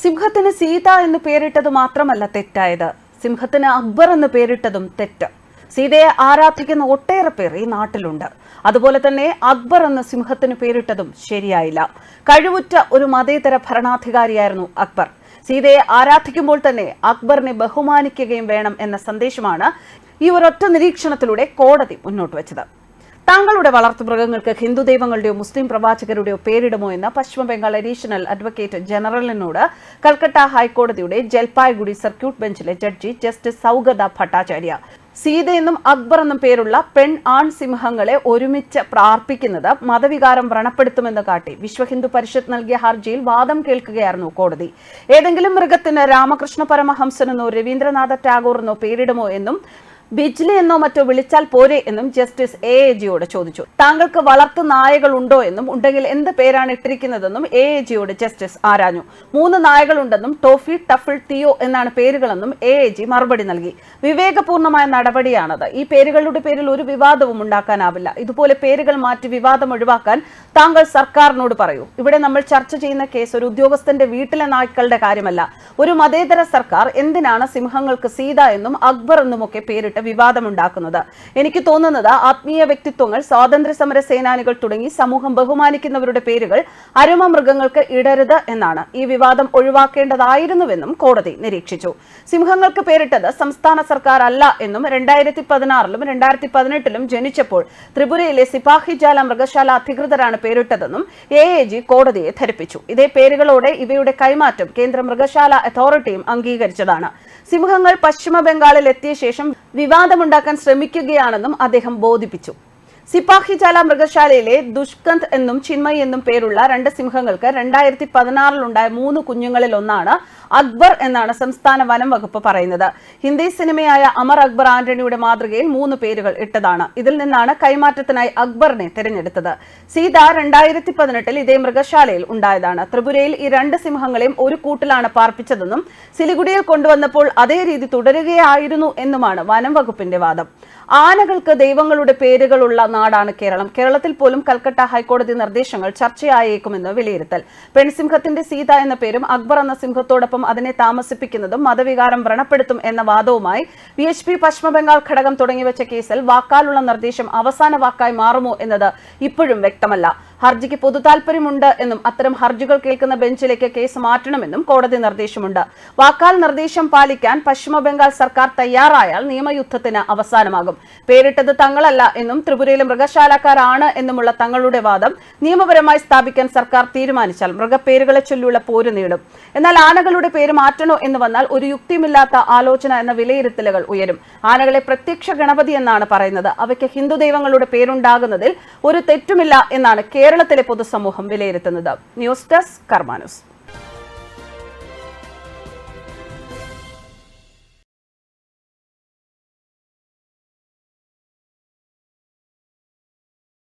സിംഹത്തിന് സീത എന്ന് പേരിട്ടത് മാത്രമല്ല തെറ്റായത്. സിംഹത്തിന് അക്ബർ എന്ന് പേരിട്ടതും തെറ്റ്. സീതയെ ആരാധിക്കുന്ന ഒട്ടേറെ പേർ ഈ നാട്ടിലുണ്ട്. അതുപോലെ തന്നെ അക്ബർ എന്ന സിംഹത്തിന് പേരിട്ടതും ശരിയായില്ല. കഴിവുറ്റ ഒരു മതേതര ഭരണാധികാരിയായിരുന്നു അക്ബർ. സീതയെ ആരാധിക്കുമ്പോൾ തന്നെ അക്ബറിനെ ബഹുമാനിക്കുകയും വേണം എന്ന സന്ദേശമാണ് ഈ ഒരൊറ്റ നിരീക്ഷണത്തിലൂടെ കോടതി മുന്നോട്ട് വെച്ചത്. താങ്കളുടെ വളർത്തുമൃഗങ്ങൾക്ക് ഹിന്ദു ദൈവങ്ങളുടെയോ മുസ്ലിം പ്രവാചകരുടെയോ പേരിടുമോ എന്ന് പശ്ചിമ ബംഗാൾ അഡീഷണൽ അഡ്വക്കേറ്റ് ജനറലിനോട് കൽക്കട്ട ഹൈക്കോടതിയുടെ ജൽപായ്ഗുഡി സർക്യൂട്ട് ബെഞ്ചിലെ ജഡ്ജി ജസ്റ്റിസ് സൗഗത ഭട്ടാചാര്യ. സീതയെന്നും അക്ബർ എന്നും പേരുള്ള പെൺ ആൺ സിംഹങ്ങളെ ഒരുമിച്ച് പ്രാർത്ഥിക്കുന്നത് മതവികാരം വ്രണപ്പെടുത്തുമെന്ന് കാട്ടി വിശ്വ ഹിന്ദു പരിഷത്ത് നൽകിയ ഹർജിയിൽ വാദം കേൾക്കുകയായിരുന്നു കോടതി. ഏതെങ്കിലും മൃഗത്തിന് രാമകൃഷ്ണ പരമഹംസനെന്നോ രവീന്ദ്രനാഥ ടാഗോറെന്നോ പേരിടുമോ എന്നും ബിജ്ലി എന്നോ മറ്റോ വിളിച്ചാൽ പോരെ എന്നും ജസ്റ്റിസ് എ എ ജിയോട് ചോദിച്ചു. താങ്കൾക്ക് വളർത്തു നായകൾ ഉണ്ടോ എന്നും ഉണ്ടെങ്കിൽ എന്ത് പേരാണ് ഇട്ടിരിക്കുന്നതെന്നും എ എ ജിയോട് ജസ്റ്റിസ് ആരാഞ്ഞു. മൂന്ന് നായകളുണ്ടെന്നും ടോഫി ടഫിൾ തിയോ എന്നാണ് പേരുകളെന്നും എ എ ജി മറുപടി നൽകി. വിവേകപൂർണമായ നടപടിയാണത്. ഈ പേരുകളുടെ പേരിൽ ഒരു വിവാദവും ഉണ്ടാക്കാനാവില്ല. ഇതുപോലെ പേരുകൾ മാറ്റി വിവാദം ഒഴിവാക്കാൻ താങ്കൾ സർക്കാരിനോട് പറയൂ. ഇവിടെ നമ്മൾ ചർച്ച ചെയ്യുന്ന കേസ് ഒരു ഉദ്യോഗസ്ഥന്റെ വീട്ടിലെ നായ്ക്കളുടെ കാര്യമല്ല. ഒരു മതേതര സർക്കാർ എന്തിനാണ് സിംഹങ്ങൾക്ക് സീത എന്നും അക്ബർ എന്നുമൊക്കെ പേരിട്ട് വിവാദമുണ്ടാക്കുന്നത്. എനിക്ക് തോന്നുന്നത് ആത്മീയ വ്യക്തിത്വങ്ങൾ സ്വാതന്ത്ര്യ സമര സേനാനികൾ തുടങ്ങി സമൂഹം ബഹുമാനിക്കുന്നവരുടെ പേരുകൾ അരുമ മൃഗങ്ങൾക്ക് ഇടരുത് എന്നാണ് ഈ വിവാദം ഒഴിവാക്കേണ്ടതായിരുന്നുവെന്നും കോടതി നിരീക്ഷിച്ചു. സിംഹങ്ങൾക്ക് പേരിട്ടത് സംസ്ഥാന സർക്കാർ അല്ല എന്നും രണ്ടായിരത്തി പതിനാറിലും രണ്ടായിരത്തി പതിനെട്ടിലും ജനിച്ചപ്പോൾ ത്രിപുരയിലെ സിപാഹിജാല മൃഗശാല അധികൃതരാണ് പേരിട്ടതെന്നും എ എ ജി കോടതിയെ ധരിപ്പിച്ചു. ഇതേ പേരുകളോടെ ഇവയുടെ കൈമാറ്റം കേന്ദ്ര മൃഗശാല അതോറിറ്റിയും അംഗീകരിച്ചതാണ്. സിംഹങ്ങൾ പശ്ചിമ ബംഗാളിൽ എത്തിയ ശേഷം വിവാദമുണ്ടാക്കാൻ ശ്രമിക്കുകയാണെന്നും അദ്ദേഹം ബോധിപ്പിച്ചു. സിപ്പാഹിചാല മൃഗശാലയിലെ ദുഷ്കന്ത് എന്നും ചിന്മയ് എന്നും പേരുള്ള രണ്ട് സിംഹങ്ങൾക്ക് രണ്ടായിരത്തി പതിനാറിലുണ്ടായ മൂന്ന് കുഞ്ഞുങ്ങളിൽ ഒന്നാണ് അക്ബർ എന്നാണ് സംസ്ഥാന വനം വകുപ്പ് പറയുന്നത്. ഹിന്ദി സിനിമയായ അമർ അക്ബർ ആന്റണിയുടെ മാതൃകയിൽ മൂന്ന് പേരുകൾ ഇട്ടതാണ്. ഇതിൽ നിന്നാണ് കൈമാറ്റത്തിനായി അക്ബറിനെ തിരഞ്ഞെടുത്തത്. സീത രണ്ടായിരത്തി പതിനെട്ടിൽ ഇതേ മൃഗശാലയിൽ ഉണ്ടായതാണ്. ത്രിപുരയിൽ ഈ രണ്ട് സിംഹങ്ങളെയും ഒരു കൂട്ടിലാണ് പാർപ്പിച്ചതെന്നും സിലിഗുഡിയിൽ കൊണ്ടുവന്നപ്പോൾ അതേ രീതി തുടരുകയായിരുന്നു എന്നുമാണ് വനം വകുപ്പിന്റെ വാദം. ആനകൾക്ക് ദൈവങ്ങളുടെ പേരുകളുള്ള നാടാണ് കേരളം. കേരളത്തിൽ പോലും കൽക്കട്ട ഹൈക്കോടതി നിർദ്ദേശങ്ങൾ ചർച്ചയായേക്കുമെന്ന് വിലയിരുത്തൽ. പെൺസിംഹത്തിന്റെ സീത എന്ന പേരും അക്ബർ എന്ന സിംഹത്തോടൊപ്പം അതിനെ താമസിപ്പിക്കുന്നതും മതവികാരം വ്രണപ്പെടുത്തും എന്ന വാദവുമായി വി എച്ച് പി പശ്ചിമബംഗാൾ ഘടകം തുടങ്ങിവെച്ച കേസിൽ വാക്കാലുള്ള നിർദ്ദേശം അവസാന വാക്കായി മാറുമോ എന്നത് ഇപ്പോഴും വ്യക്തമല്ല. ഹർജിക്ക് പൊതു താൽപര്യമുണ്ട് എന്നും അത്തരം ഹർജികൾ കേൾക്കുന്ന ബെഞ്ചിലേക്ക് കേസ് മാറ്റണമെന്നും കോടതി നിർദ്ദേശമുണ്ട്. വാക്കാൽ നിർദ്ദേശം പാലിക്കാൻ പശ്ചിമ ബംഗാൾ സർക്കാർ തയ്യാറായാൽ നിയമയുദ്ധത്തിന് അവസാനമാകും. പേരിട്ടത് തങ്ങളല്ല എന്നും ത്രിപുരയിലെ മൃഗശാലക്കാരാണ് എന്നുമുള്ള തങ്ങളുടെ വാദം നിയമപരമായി സ്ഥാപിക്കാൻ സർക്കാർ തീരുമാനിച്ചാൽ മൃഗപ്പേരുകളെ ചൊല്ലിയുള്ള പോര് നേടും. എന്നാൽ ആനകളുടെ പേര് മാറ്റണോ എന്ന് വന്നാൽ ഒരു യുക്തിയുമില്ലാത്ത ആലോചന എന്ന വിലയിരുത്തലുകൾ ഉയരും. ആനകളെ പ്രത്യക്ഷ ഗണപതി എന്നാണ് പറയുന്നത്. അവയ്ക്ക് ഹിന്ദു ദൈവങ്ങളുടെ പേരുണ്ടാകുന്നതിൽ ഒരു തെറ്റുമില്ല എന്നാണ് കേരളത്തിലെ പൊതുസമൂഹം വിലയിരുത്തുന്നത് ന്യൂസ് ഡെസ്ക് കർമാനുസ്.